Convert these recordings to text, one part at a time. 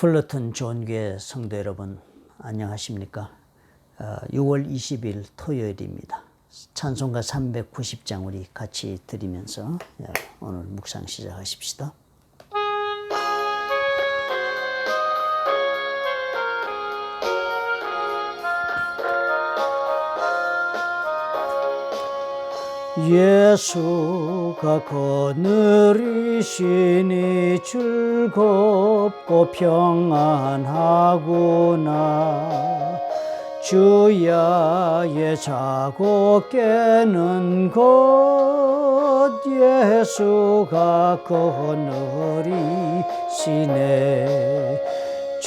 플러튼 존교회 성도 여러분 안녕하십니까? 6월 20일 토요일입니다. 찬송가 390장 우리 같이 드리면서 오늘 묵상 시작하십시다. 예수가 거느리시니 즐겁고 평안하구나. 주야의 자고 깨는 것 예수가 거느리시네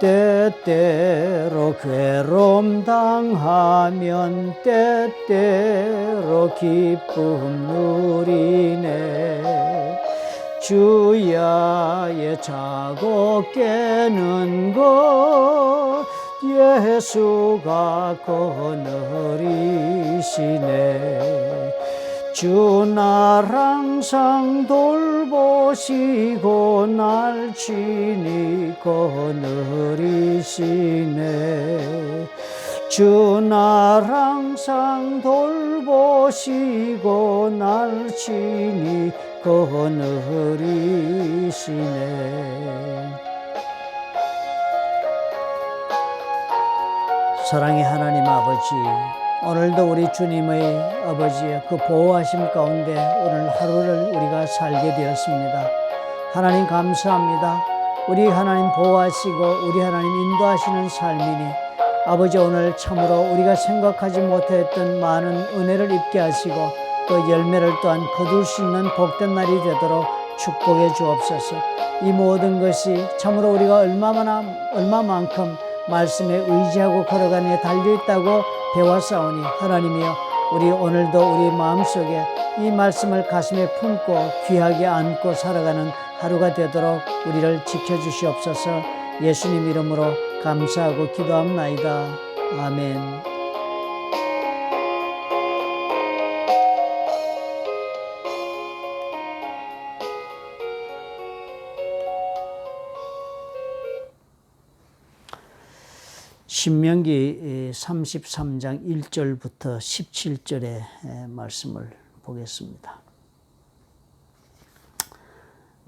때때로 괴로움 당하면 때때로 기쁨 누리네. 주야의 자고 깨는 것 예수가 거느리시네 주날 항상 돌보시고 날 친히 거느리시네. 주날 항상 돌보시고 날 친히 거느리시네. 사랑의 하나님 아버지 오늘도 우리 주님의 아버지의 그 보호하심 가운데 오늘 하루를 우리가 살게 되었습니다. 하나님 감사합니다. 우리 하나님 보호하시고 우리 하나님 인도하시는 삶이니 아버지 오늘 참으로 우리가 생각하지 못했던 많은 은혜를 입게 하시고 또 열매를 또한 거둘 수 있는 복된 날이 되도록 축복해 주옵소서. 이 모든 것이 참으로 우리가 얼마나 얼마만큼 말씀에 의지하고 걸어가니 달려 있다고 배웠사오니 하나님이여 우리 오늘도 우리 마음속에 이 말씀을 가슴에 품고 귀하게 안고 살아가는 하루가 되도록 우리를 지켜주시옵소서 예수님 이름으로 감사하고 기도합나이다. 아멘. 신명기 33장 1절부터 17절의 말씀을 보겠습니다.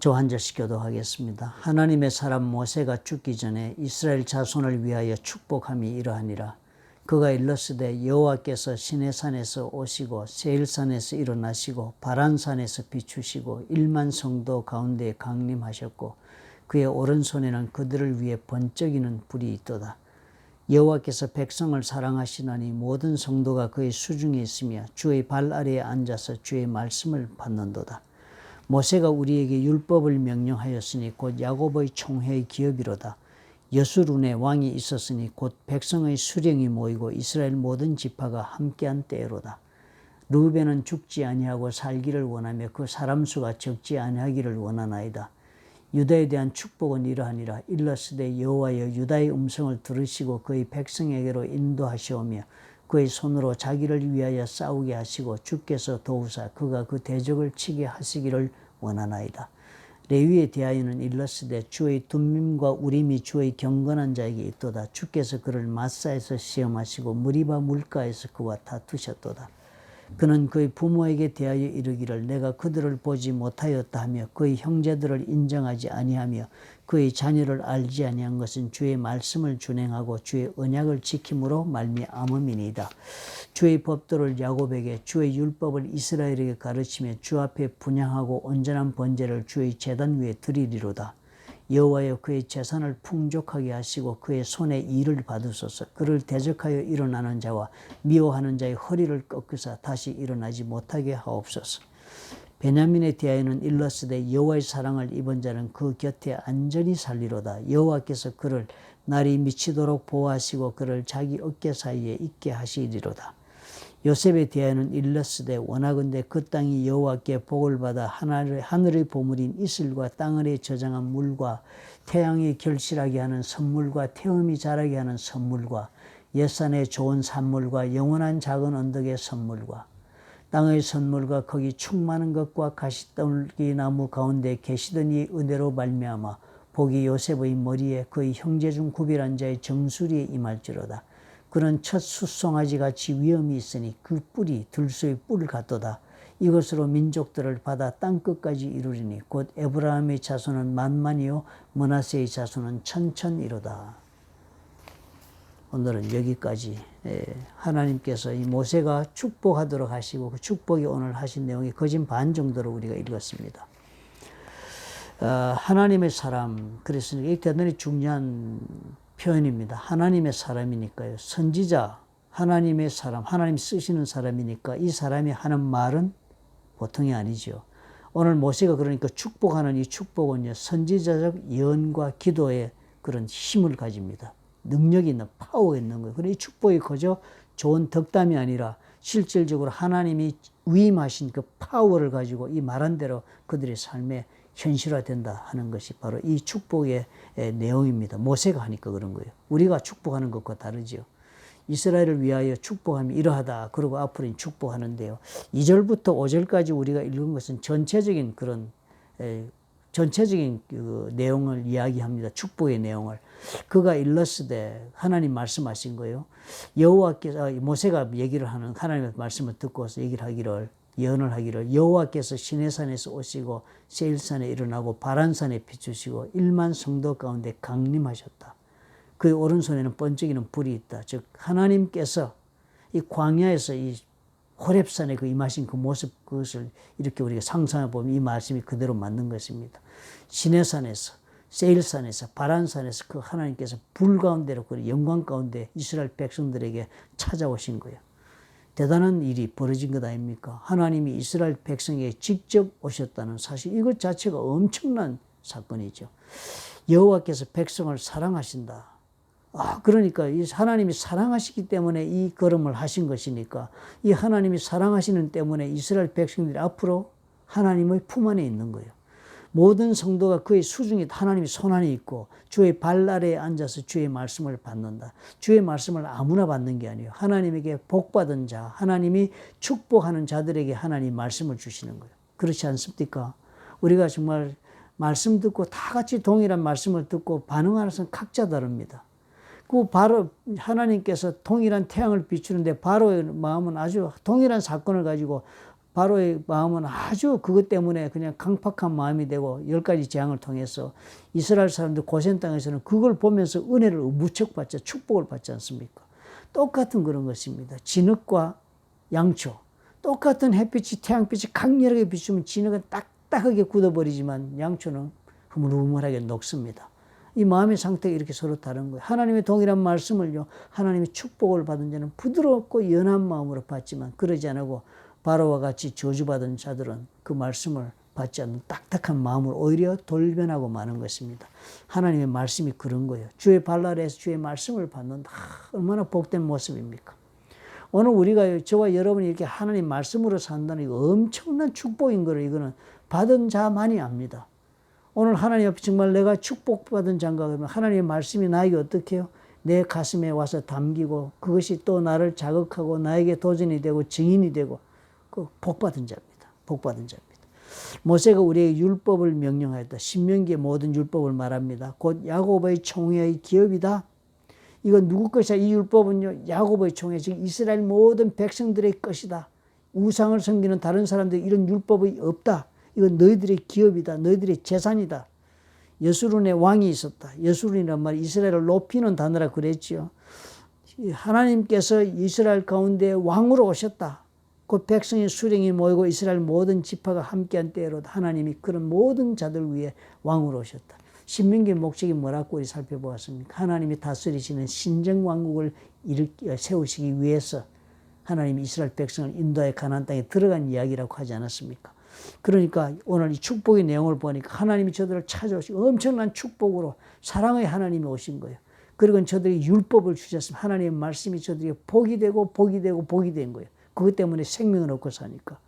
저 한 절씩 교도하겠습니다. 하나님의 사람 모세가 죽기 전에 이스라엘 자손을 위하여 축복함이 이러하니라. 그가 일렀으되 여호와께서 시내산에서 오시고 세일산에서 일어나시고 바란산에서 비추시고 일만 성도 가운데 강림하셨고 그의 오른손에는 그들을 위해 번쩍이는 불이 있도다. 여호와께서 백성을 사랑하시나니 모든 성도가 그의 수중에 있으며 주의 발 아래에 앉아서 주의 말씀을 받는도다. 모세가 우리에게 율법을 명령하였으니 곧 야곱의 총회의 기업이로다. 여수룬에 왕이 있었으니 곧 백성의 수령이 모이고 이스라엘 모든 지파가 함께한 때로다. 루벤은 죽지 아니하고 살기를 원하며 그 사람 수가 적지 아니하기를 원하나이다. 유다에 대한 축복은 이러하니라 일러스되 여호와여 유다의 음성을 들으시고 그의 백성에게로 인도하시오며 그의 손으로 자기를 위하여 싸우게 하시고 주께서 도우사 그가 그 대적을 치게 하시기를 원하나이다. 레위에 대하여는 일러스되 주의 둠밈과 우림이 주의 경건한 자에게 있도다. 주께서 그를 마사에서 시험하시고 무리바 물가에서 그와 다투셨도다. 그는 그의 부모에게 대하여 이르기를 내가 그들을 보지 못하였다 하며 그의 형제들을 인정하지 아니하며 그의 자녀를 알지 아니한 것은 주의 말씀을 준행하고 주의 언약을 지킴으로 말미암음이니이다. 주의 법도를 야곱에게 주의 율법을 이스라엘에게 가르치며 주 앞에 분양하고 온전한 번제를 주의 제단 위에 드리리로다. 여호와여 그의 재산을 풍족하게 하시고 그의 손에 일을 받으소서. 그를 대적하여 일어나는 자와 미워하는 자의 허리를 꺾으사 다시 일어나지 못하게 하옵소서. 베냐민에 대하여는 일러스되 여호와의 사랑을 입은 자는 그 곁에 안전히 살리로다. 여호와께서 그를 날이 미치도록 보호하시고 그를 자기 어깨 사이에 있게 하시리로다 요셉에 대하여는 일렀으되 원하건대 그 땅이 여호와께 복을 받아 하늘의, 하늘의 보물인 이슬과 땅을에 저장한 물과 태양이 결실하게 하는 선물과 태음이 자라게 하는 선물과 옛산의 좋은 산물과 영원한 작은 언덕의 선물과 땅의 선물과 거기 충만한 것과 가시떨기 나무 가운데 계시던 이 은혜로 말미암아 복이 요셉의 머리에 그의 형제 중 구별한 자의 정수리에 임할지로다. 그는 첫 숫송아지 같이 위험이 있으니 그 뿔이 들소의 뿔 같도다. 이것으로 민족들을 받아 땅 끝까지 이루리니 곧 에브라함의 자손은 만만이요 머나세의 자손은 천천이로다. 오늘은 여기까지 예, 하나님께서 이 모세가 축복하도록 하시고 그 축복이 오늘 하신 내용이 거진 반 정도로 우리가 읽었습니다. 어, 하나님의 사람 그래서 이게 대단히 중요한 표현입니다. 하나님의 사람이니까요. 선지자 하나님의 사람 하나님 쓰시는 사람이니까 이 사람이 하는 말은 보통이 아니죠. 오늘 모세가 그러니까 축복하는 이 축복은요 선지자적 예언과 기도의 그런 힘을 가집니다. 능력이 있는 파워가 있는 거예요. 그래이 축복이 그저 좋은 덕담이 아니라 실질적으로 하나님이 위임하신 그 파워를 가지고 이 말한 대로 그들의 삶에 현실화된다 하는 것이 바로 이 축복의 내용입니다. 모세가 하니까 그런 거예요. 우리가 축복하는 것과 다르죠. 이스라엘을 위하여 축복함이 이러하다. 그리고 앞으로 축복하는데요. 2절부터 5절까지 우리가 읽은 것은 전체적인 그런 전체적인 그 내용을 이야기합니다. 축복의 내용을. 그가 일렀으되 하나님 말씀하신 거예요. 여호와께서 모세가 얘기를 하는 하나님의 말씀을 듣고서 얘기를 하기를 예언을 하기를 여호와께서 시내산에서 오시고 세일산에 일어나고 바란산에 비추시고 일만 성도 가운데 강림하셨다. 그의 오른손에는 번쩍이는 불이 있다. 즉 하나님께서 이 광야에서 이 호랩산에 그 임하신 그 모습 그것을 이렇게 우리가 상상해 보면 이 말씀이 그대로 맞는 것입니다. 시내산에서 세일산에서 바란산에서 그 하나님께서 불 가운데로 그 영광 가운데 이스라엘 백성들에게 찾아오신 거예요. 대단한 일이 벌어진 것 아닙니까? 하나님이 이스라엘 백성에게 직접 오셨다는 사실 이것 자체가 엄청난 사건이죠. 여호와께서 백성을 사랑하신다. 아, 그러니까 이 하나님이 사랑하시기 때문에 이 걸음을 하신 것이니까 이 하나님이 사랑하시는 때문에 이스라엘 백성들이 앞으로 하나님의 품 안에 있는 거예요. 모든 성도가 그의 수중에 하나님이 손안에 있고 주의 발 아래에 앉아서 주의 말씀을 받는다. 주의 말씀을 아무나 받는 게 아니에요. 하나님에게 복받은 자, 하나님이 축복하는 자들에게 하나님 말씀을 주시는 거예요. 그렇지 않습니까? 우리가 정말 말씀 듣고 다 같이 동일한 말씀을 듣고 반응하는 것은 각자 다릅니다. 그 바로 하나님께서 동일한 태양을 비추는데 바로의 마음은 아주 동일한 사건을 가지고 바로의 마음은 아주 그것 때문에 그냥 강팍한 마음이 되고 열 가지 재앙을 통해서 이스라엘 사람들 고센 땅에서는 그걸 보면서 은혜를 무척 받자 축복을 받지 않습니까? 똑같은 그런 것입니다. 진흙과 양초. 똑같은 햇빛이 태양빛이 강렬하게 비추면 진흙은 딱딱하게 굳어버리지만 양초는 흐물흐물하게 녹습니다. 이 마음의 상태가 이렇게 서로 다른 거예요. 하나님의 동일한 말씀을요, 하나님의 축복을 받은 자는 부드럽고 연한 마음으로 받지만 그러지 않고 바로와 같이 저주받은 자들은 그 말씀을 받지 않는 딱딱한 마음을 오히려 돌변하고 마는 것입니다. 하나님의 말씀이 그런 거예요. 주의 발날에서 주의 말씀을 받는다. 얼마나 복된 모습입니까? 오늘 우리가 저와 여러분이 이렇게 하나님 말씀으로 산다는 거 엄청난 축복인 거를 이거는 받은 자만이 압니다. 오늘 하나님 앞에 정말 내가 축복받은 장가 그러면 하나님의 말씀이 나에게 어떻게 해요? 내 가슴에 와서 담기고 그것이 또 나를 자극하고 나에게 도전이 되고 증인이 되고 그 복받은 자입니다. 복받은 자입니다. 모세가 우리에게 율법을 명령하였다. 신명기의 모든 율법을 말합니다. 곧 야곱의 총회의 기업이다. 이건 누구 것이야? 이 율법은요. 야곱의 총회, 즉 이스라엘 모든 백성들의 것이다. 우상을 섬기는 다른 사람들 이런 율법이 없다. 이건 너희들의 기업이다. 너희들의 재산이다. 여수룬의 왕이 있었다. 여수룬이란 말 이스라엘을 높이는 단어라 그랬지요. 하나님께서 이스라엘 가운데 왕으로 오셨다. 그 백성의 수령이 모이고 이스라엘 모든 지파가 함께한 때로 하나님이 그런 모든 자들 위해 왕으로 오셨다. 신명기 목적이 뭐라고 우리 살펴보았습니까? 하나님이 다스리시는 신정 왕국을 일으켜 세우시기 위해서 하나님이 이스라엘 백성을 인도해 가나안 땅에 들어간 이야기라고 하지 않았습니까? 그러니까 오늘 이 축복의 내용을 보니까 하나님이 저들을 찾아오시고 엄청난 축복으로 사랑의 하나님이 오신 거예요. 그리고 저들이 율법을 주셨으면 하나님의 말씀이 저들에게 복이 되고 복이 되고 복이 된 거예요. 그것 때문에 생명을 얻고 사니까.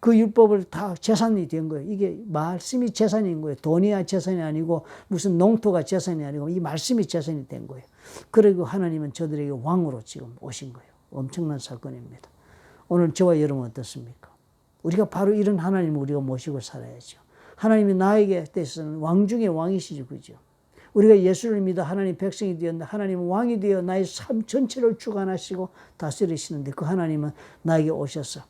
그 율법을 다 재산이 된 거예요. 이게 말씀이 재산인 거예요. 돈이야 재산이 아니고 무슨 농토가 재산이 아니고 이 말씀이 재산이 된 거예요. 그리고 하나님은 저들에게 왕으로 지금 오신 거예요. 엄청난 사건입니다. 오늘 저와 여러분 어떻습니까? 우리가 바로 이런 하나님을 우리가 모시고 살아야죠. 하나님이 나에게 대해서는 왕 중에 왕이시죠. 그죠? 우리가 예수를 믿어 하나님 백성이 되었는데 하나님은 왕이 되어 나의 삶 전체를 주관하시고 다스리시는데 그 하나님은 나에게 오셔서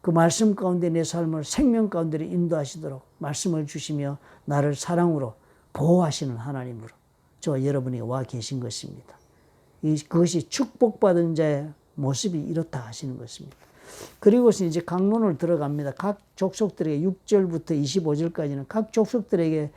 그 말씀 가운데 내 삶을 생명 가운데 인도하시도록 말씀을 주시며 나를 사랑으로 보호하시는 하나님으로 저와 여러분이 와 계신 것입니다. 이, 그것이 축복받은 자의 모습이 이렇다 하시는 것입니다. 그리고서 이제 강론을 들어갑니다. 각 족속들에게 6절부터 25절까지는 각 족속들에게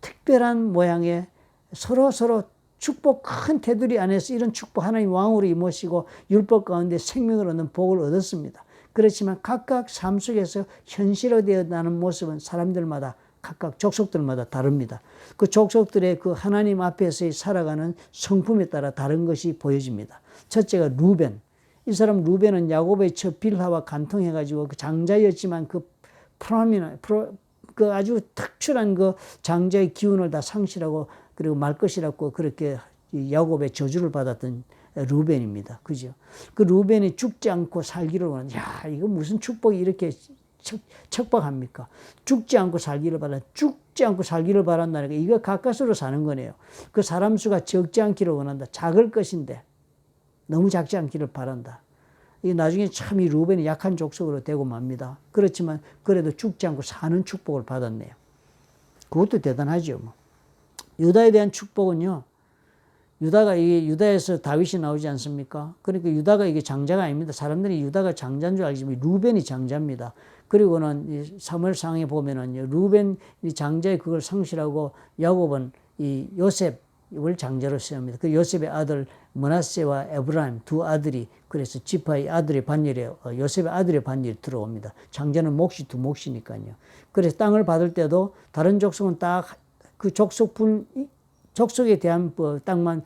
특별한 모양의 서로 서로 축복 큰 테두리 안에서 이런 축복 하나님 왕으로 임하시고 율법 가운데 생명을 얻는 복을 얻었습니다. 그렇지만 각각 삶 속에서 현실화되어 나는 모습은 사람들마다 각각 족속들마다 다릅니다. 그 족속들의 그 하나님 앞에서의 살아가는 성품에 따라 다른 것이 보여집니다. 첫째가 루벤. 이 사람 루벤은 야곱의 첫 빌하와 간통해가지고 그 장자였지만 그 프라미나 프로, 그 아주 특출한 그 장자의 기운을 다 상실하고 그리고 말 것이라고 그렇게 야곱의 저주를 받았던 루벤입니다. 그죠? 그 루벤이 죽지 않고 살기를 원하는, 야, 이거 무슨 축복이 이렇게 척, 척박합니까? 죽지 않고 살기를 바라, 죽지 않고 살기를 바란다니까 이거 가까스로 사는 거네요. 그 사람 수가 적지 않기를 원한다. 작을 것인데, 너무 작지 않기를 바란다. 이 나중에 참 이 루벤이 약한 족속으로 되고 맙니다. 그렇지만 그래도 죽지 않고 사는 축복을 받았네요. 그것도 대단하죠. 뭐. 유다에 대한 축복은요. 유다가 이게 유다에서 다윗이 나오지 않습니까? 그러니까 유다가 이게 장자가 아닙니다. 사람들이 유다가 장자인 줄 알지만 루벤이 장자입니다. 그리고는 사무엘상에 보면은 루벤이 장자의 그걸 상실하고 야곱은 이 요셉을 장자로 세웁니다. 그 요셉의 아들 머나세와 에브라임 두 아들이 그래서 지파의 아들의 반열에 어, 요셉의 아들의 반열이 들어옵니다. 장자는 몫이 두 몫이니까요. 그래서 땅을 받을 때도 다른 족속은 딱 그 족속분 족속에 대한 뭐 땅만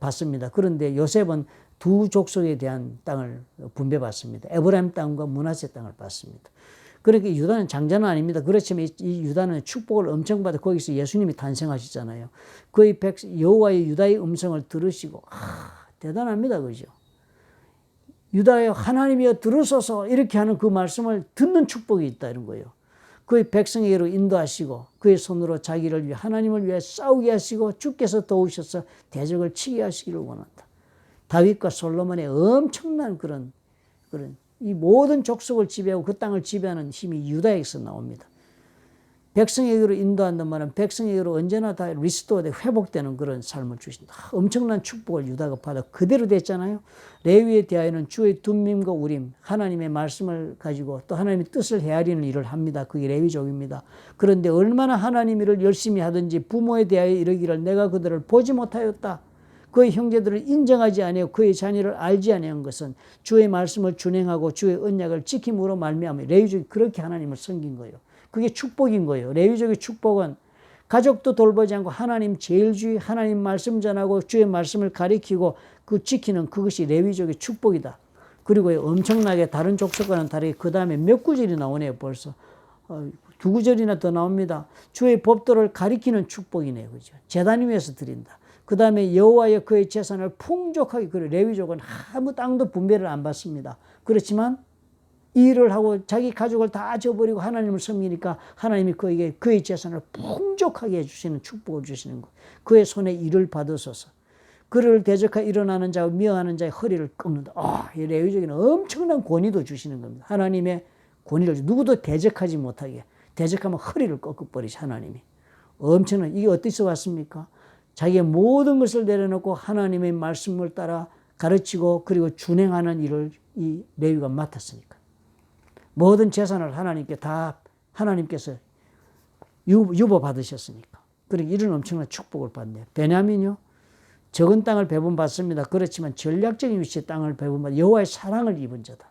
받습니다. 그런데 요셉은 두 족속에 대한 땅을 분배받습니다. 에브라임 땅과 문하세 땅을 받습니다. 그러니까 유다는 장자는 아닙니다. 그렇지만 이 유다는 축복을 엄청 받아 거기서 예수님이 탄생하시잖아요. 그의 백 여호와의 유다의 음성을 들으시고 아, 대단합니다. 그죠? 유다의 하나님이여 들으소서 이렇게 하는 그 말씀을 듣는 축복이 있다 이런 거예요. 그의 백성에게로 인도하시고 그의 손으로 자기를 위해 하나님을 위해 싸우게 하시고 주께서 도우셔서 대적을 치게 하시기를 원한다. 다윗과 솔로몬의 엄청난 그런 그런 이 모든 족속을 지배하고 그 땅을 지배하는 힘이 유다에게서 나옵니다. 백성에게로 인도한단 말은 백성에게로 언제나 다 리스토어돼 회복되는 그런 삶을 주신다. 엄청난 축복을 유다가 받아 그대로 됐잖아요. 레위에 대하여는 주의 둠밈과 우림, 하나님의 말씀을 가지고 또 하나님의 뜻을 헤아리는 일을 합니다. 그게 레위족입니다. 그런데 얼마나 하나님 일을 열심히 하든지 부모에 대하여 이르기를 내가 그들을 보지 못하였다. 그의 형제들을 인정하지 아니하고 그의 자녀를 알지 아니한 것은 주의 말씀을 준행하고 주의 언약을 지킴으로 말미암아 레위족이 그렇게 하나님을 섬긴 거예요. 그게 축복인 거예요. 레위족의 축복은 가족도 돌보지 않고 하나님 제일주의 하나님 말씀 전하고 주의 말씀을 가리키고 그 지키는 그것이 레위족의 축복이다. 그리고 엄청나게 다른 족속과는 다르게 그 다음에 몇 구절이 나오네요 벌써. 어, 두 구절이나 더 나옵니다. 주의 법도를 가리키는 축복이네요. 그죠? 재단 위에서 드린다. 그 다음에 여호와의 그의 재산을 풍족하게 그래 레위족은 아무 땅도 분배를 안 받습니다. 그렇지만 일을 하고 자기 가족을 다 저버리고 하나님을 섬기니까 하나님이 그에게 그의 재산을 풍족하게 해주시는 축복을 주시는 것. 그의 손에 일을 받으소서. 그를 대적하 일어나는 자와 미워하는 자의 허리를 꺾는다. 아, 이 레위적인 엄청난 권위도 주시는 겁니다. 하나님의 권위를 누구도 대적하지 못하게 대적하면 허리를 꺾어버리시 하나님이. 엄청난 이게 어디서 왔습니까? 자기의 모든 것을 내려놓고 하나님의 말씀을 따라 가르치고 그리고 준행하는 일을 이 레위가 맡았으니까. 모든 재산을 하나님께 다 하나님께서 유보 받으셨으니까. 그러니까 이런 엄청난 축복을 받네요. 베냐민요. 적은 땅을 배분받습니다. 그렇지만 전략적인 위치의 땅을 배분받 여호와의 사랑을 입은 자다.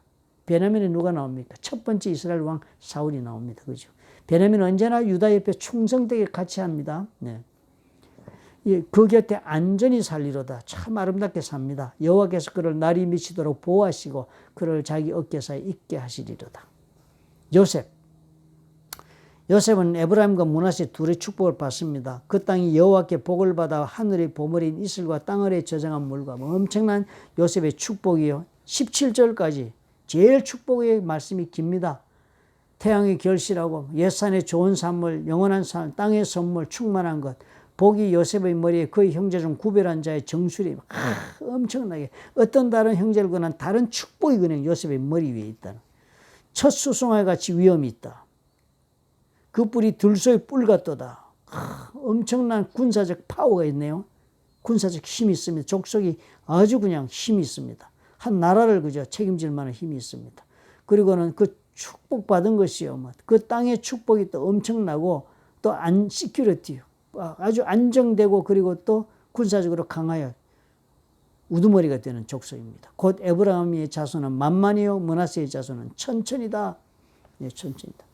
베냐민에 누가 나옵니까? 첫 번째 이스라엘 왕 사울이 나옵니다. 그죠? 베냐민은 언제나 유다 옆에 충성되게 같이 합니다. 네. 예, 그 곁에 안전히 살리로다. 참 아름답게 삽니다. 여호와께서 그를 날이 미치도록 보호하시고 그를 자기 어깨 사에 있게 하시리로다. 요셉. 요셉은 에브라임과 문하세 둘의 축복을 받습니다. 그 땅이 여호와께 복을 받아 하늘의 보물인 이슬과 땅 아래 저장한 물과 뭐 엄청난 요셉의 축복이요. 17절까지 제일 축복의 말씀이 깁니다. 태양의 결실하고 옛산의 좋은 산물, 영원한 산, 땅의 선물, 충만한 것. 복이 요셉의 머리에 그의 형제 중 구별한 자의 정수리 아, 엄청나게 어떤 다른 형제를 그는 다른 축복이 그냥 요셉의 머리 위에 있다는 첫 수송아 같이 위험이 있다. 그 뿔이 들소의 뿔 같도다. 아, 엄청난 군사적 파워가 있네요. 군사적 힘이 있습니다. 족속이 아주 그냥 힘이 있습니다. 한 나라를 그저 책임질 만한 힘이 있습니다. 그리고는 그 축복받은 것이요. 뭐그 땅의 축복이 또 엄청나고 또 안 시큐리티요. 아주 안정되고 그리고 또 군사적으로 강하여 우두머리가 되는 족속입니다. 곧 에브라함의 자손은 만만이요 문하세의 자손은 천천이다. 네, 천천이다.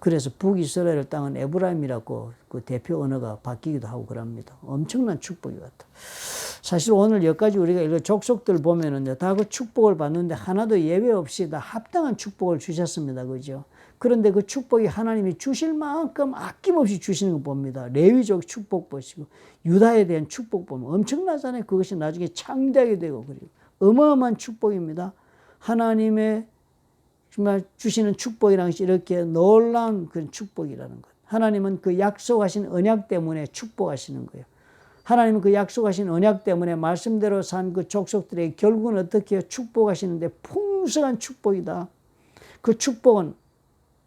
그래서 북이스라엘 땅은 에브라임이라고 그 대표 언어가 바뀌기도 하고 그럽니다. 엄청난 축복이 같다. 사실 오늘 여기까지 우리가 이런 족속들 보면은 다그 축복을 받는데 하나도 예외 없이 다 합당한 축복을 주셨습니다. 그죠? 그런데 그 축복이 하나님이 주실 만큼 아낌없이 주시는 거 봅니다. 레위족 축복 보시고 유다에 대한 축복 보면 엄청나잖아요. 그것이 나중에 창대하게 되고 그리고 어마어마한 축복입니다. 하나님의 정말 주시는 것이 이렇게 놀라운 그런 축복이라는 것. 하나님은 그 약속하신 언약 때문에 축복하시는 거예요. 하나님은 그 약속하신 언약 때문에 말씀대로 산 그 족속들에게 결국은 어떻게 축복하시는데 풍성한 축복이다. 그 축복은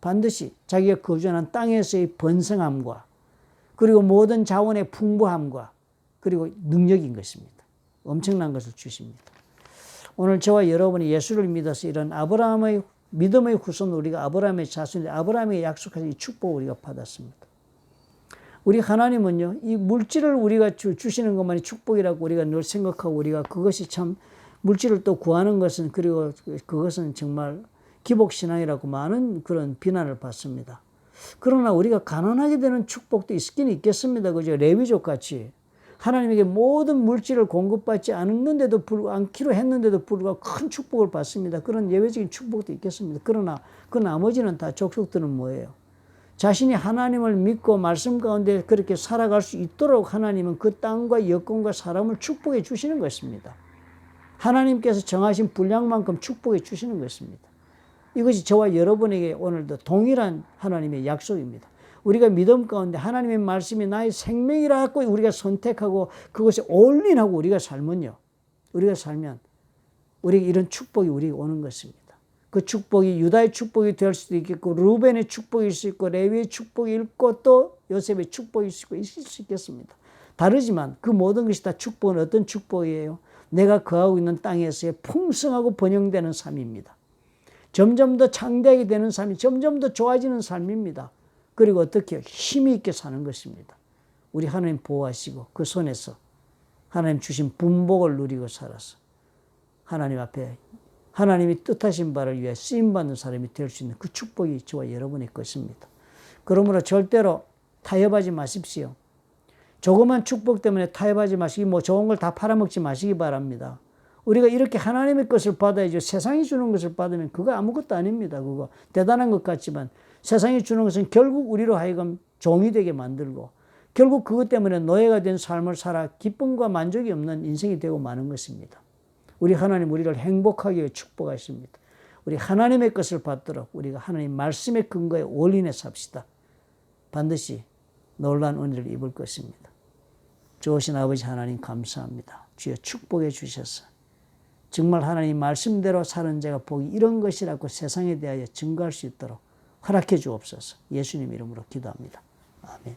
반드시 자기가 거주하는 땅에서의 번성함과 그리고 모든 자원의 풍부함과 그리고 능력인 것입니다. 엄청난 것을 주십니다. 오늘 저와 여러분이 예수를 믿어서 이런 아브라함의 믿음의 후손 우리가 아브라함의 자손이 아브라함이 약속하신 축복을 우리가 받았습니다. 우리 하나님은요, 이 물질을 우리가 주, 시는 것만이 축복이라고 우리가 늘 생각하고 우리가 그것이 참 물질을 또 구하는 것은 그리고 그것은 정말 기복신앙이라고 많은 그런 비난을 받습니다. 그러나 우리가 가난하게 되는 축복도 있긴 있겠습니다. 그죠? 레위족 같이. 하나님에게 모든 물질을 공급받지 않는데도 불구하고, 않기로 했는데도 불구하고 큰 축복을 받습니다. 그런 예외적인 축복도 있겠습니다. 그러나 그 나머지는 다 족속들은 뭐예요? 자신이 하나님을 믿고 말씀 가운데 그렇게 살아갈 수 있도록 하나님은 그 땅과 여건과 사람을 축복해 주시는 것입니다. 하나님께서 정하신 분량만큼 축복해 주시는 것입니다. 이것이 저와 여러분에게 오늘도 동일한 하나님의 약속입니다. 우리가 믿음 가운데 하나님의 말씀이 나의 생명이라고 우리가 선택하고 그것에 올인하고 우리가 살면요. 우리가 살면 우리에게 이런 축복이 우리에게 오는 것입니다. 그 축복이 유다의 축복이 될 수도 있겠고 루벤의 축복일 수 있고 레위의 축복이 있고 또 요셉의 축복일 수 있고 있을 수 있겠습니다. 다르지만 그 모든 것이 다 축복은 어떤 축복이에요? 내가 거하고 있는 땅에서의 풍성하고 번영되는 삶입니다. 점점 더 창대하게 되는 삶이 점점 더 좋아지는 삶입니다. 그리고 어떻게 힘이 있게 사는 것입니다. 우리 하나님 보호하시고 그 손에서 하나님 주신 분복을 누리고 살아서 하나님 앞에 하나님이 뜻하신 바를 위해 쓰임받는 사람이 될 수 있는 그 축복이 저와 여러분의 것입니다. 그러므로 절대로 타협하지 마십시오. 조그만 축복 때문에 타협하지 마시기, 뭐 좋은 걸 다 팔아먹지 마시기 바랍니다. 우리가 이렇게 하나님의 것을 받아야죠. 세상이 주는 것을 받으면 그거 아무것도 아닙니다. 그거 대단한 것 같지만 세상이 주는 것은 결국 우리로 하여금 종이 되게 만들고 결국 그것 때문에 노예가 된 삶을 살아 기쁨과 만족이 없는 인생이 되고 마는 것입니다. 우리 하나님 우리를 행복하게 축복하십니다. 우리 하나님의 것을 받도록 우리가 하나님 말씀의 근거에 올인해 삽시다. 반드시 놀란 은혜를 입을 것입니다. 좋으신 아버지 하나님 감사합니다. 주여 축복해 주셔서 정말 하나님 말씀대로 사는 자가 복이 이런 것이라고 세상에 대하여 증거할 수 있도록 허락해 주옵소서. 예수님 이름으로 기도합니다. 아멘.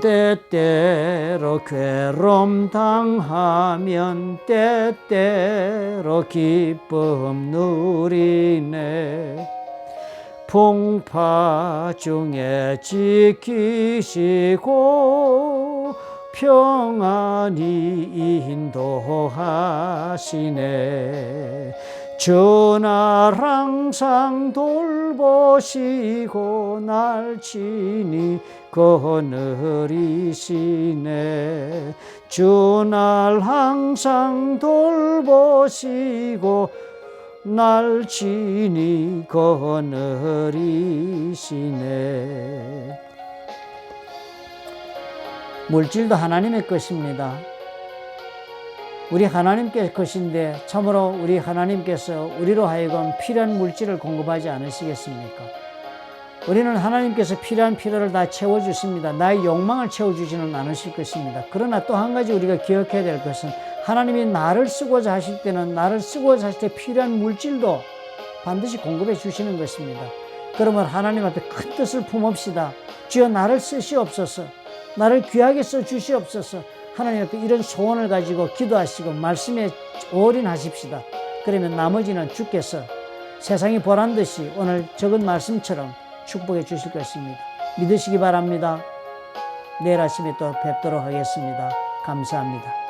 때때로 괴로움 당하면 때때로 기쁨 누리네 풍파 중에 지키시고 평안히 인도하시네. 주날 항상 돌보시고 날 친히 거느리시네. 주날 항상 돌보시고 날 친히 거느리시네 물질도 하나님의 것입니다. 우리 하나님께 것인데 참으로 우리 하나님께서 우리로 하여금 필요한 물질을 공급하지 않으시겠습니까? 우리는 하나님께서 필요한 필요를 다 채워주십니다. 나의 욕망을 채워주지는 않으실 것입니다. 그러나 또 한 가지 우리가 기억해야 될 것은 하나님이 나를 쓰고자 하실 때는 나를 쓰고자 하실 때 필요한 물질도 반드시 공급해 주시는 것입니다. 그러면 하나님 앞에 큰 뜻을 품읍시다. 주여 나를 쓰시옵소서. 나를 귀하게 써 주시옵소서. 하나님 앞에 이런 소원을 가지고 기도하시고 말씀에 올인하십시다. 그러면 나머지는 주께서 세상이 보란 듯이 오늘 적은 말씀처럼 축복해 주실 것입니다. 믿으시기 바랍니다. 내일 아침에 또 뵙도록 하겠습니다. 감사합니다.